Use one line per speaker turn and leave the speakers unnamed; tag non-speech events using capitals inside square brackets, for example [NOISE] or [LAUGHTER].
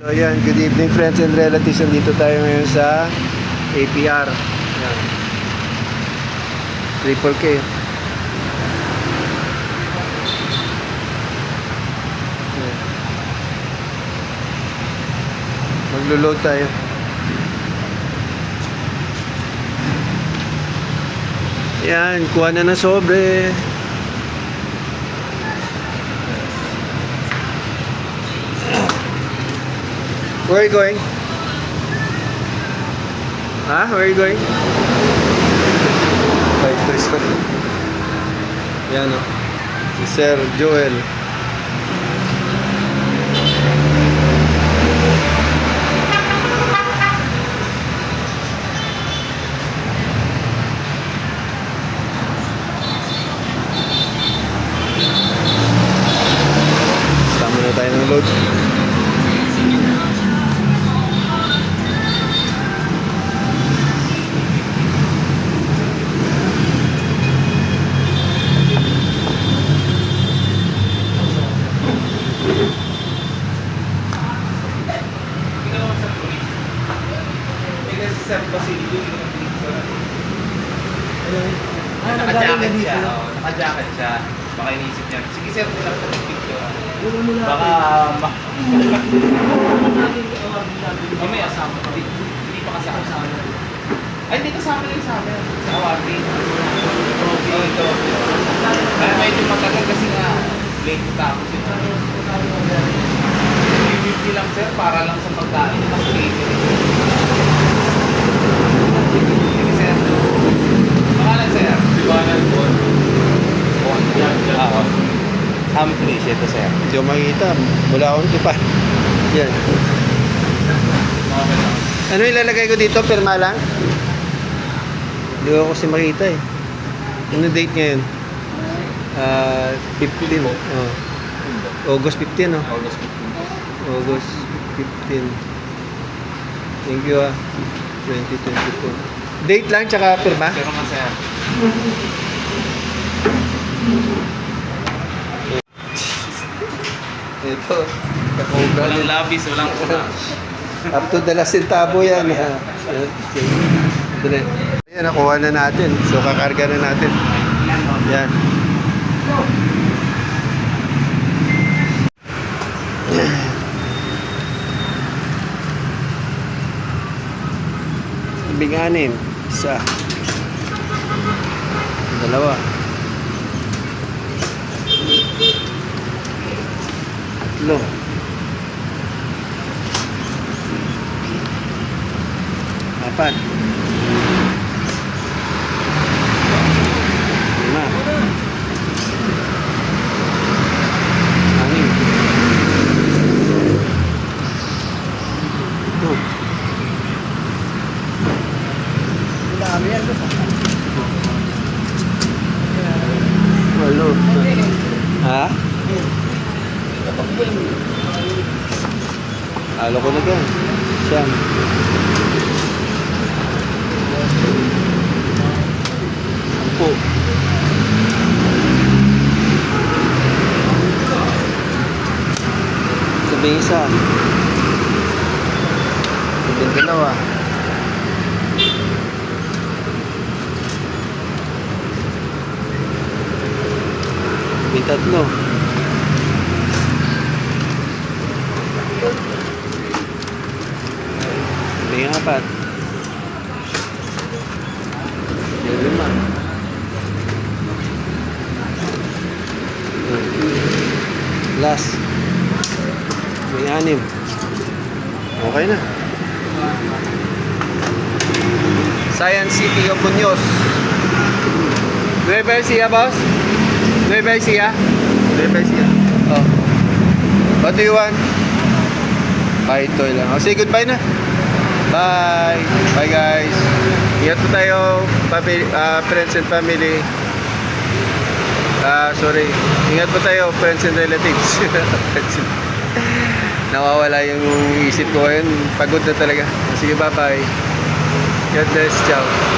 So yan, good evening friends and relatives. Nandito tayo ngayon sa APR. Yan. Triple K. Maglo-load tayo. Yan, kuha na ng sobre. Where are you going? Huh? Where are you going? Five toys ko. Yan o. Si Sir Joel. Tama na tayo ng load.
Ah, naka-jacket siya. oo, Naka-jacket siya. Baka inisip niya. Sige sir, wala ko ng picture. Baka ma... [LAUGHS] Mamaya kasama ko. Hindi hindi pa kasama sa amin. Ay, hindi kasama lang sa amin. Sa. Trophy. Oh, ito. Ay, medyo matagal kasi nga late tapos yun. 50 lang sir, para lang sa pagkain. Mas catering. Sige sir. Pangalan sir? Siwanan po. On. Yan, yan. Oo. Ham please, ito sir.
Hindi ko makikita. Wala akong tipan. Yan. Ano ilalagay ko dito? Pirma lang? Hindi ko kasi makita eh. Ano date ngayon? Ah, 15. Oh. August 15, oh.
August 15.
August 15. Thank you, ah. 2024. Date lang, tsaka pirma?
Pero nga sir.
Ito. Kakobra
Walang labis, walang kuna.
Up to the last centavo yan. ha. Ayan, nakuha na natin. So, kakarga na natin. Yan. Labing anim. Isa. Dalawa. Tatlo. Apat. Lima. Anim. Ito. Walo. Ha? Halo ko na dyan. Siyam. Sampu. Sabi isa. Sabi dalawa. Sabi tatlo. Sabi apat. Sabi lima. Last. May anim. Okay na. Science City of Muñoz. Nueva Ecija, boss? Nueva Ecija? Nueva Ecija. Oh. What do you want? Bye, ito lang. Oh, say goodbye na. Bye. Bye, guys. Ingat po tayo, family, ah, friends and family. Ah, sorry. Ingat po tayo, friends and relatives. [LAUGHS] Nawawala yung isip ko ngayon. Pagod na talaga. Sige, bye-bye. God bless. Ciao.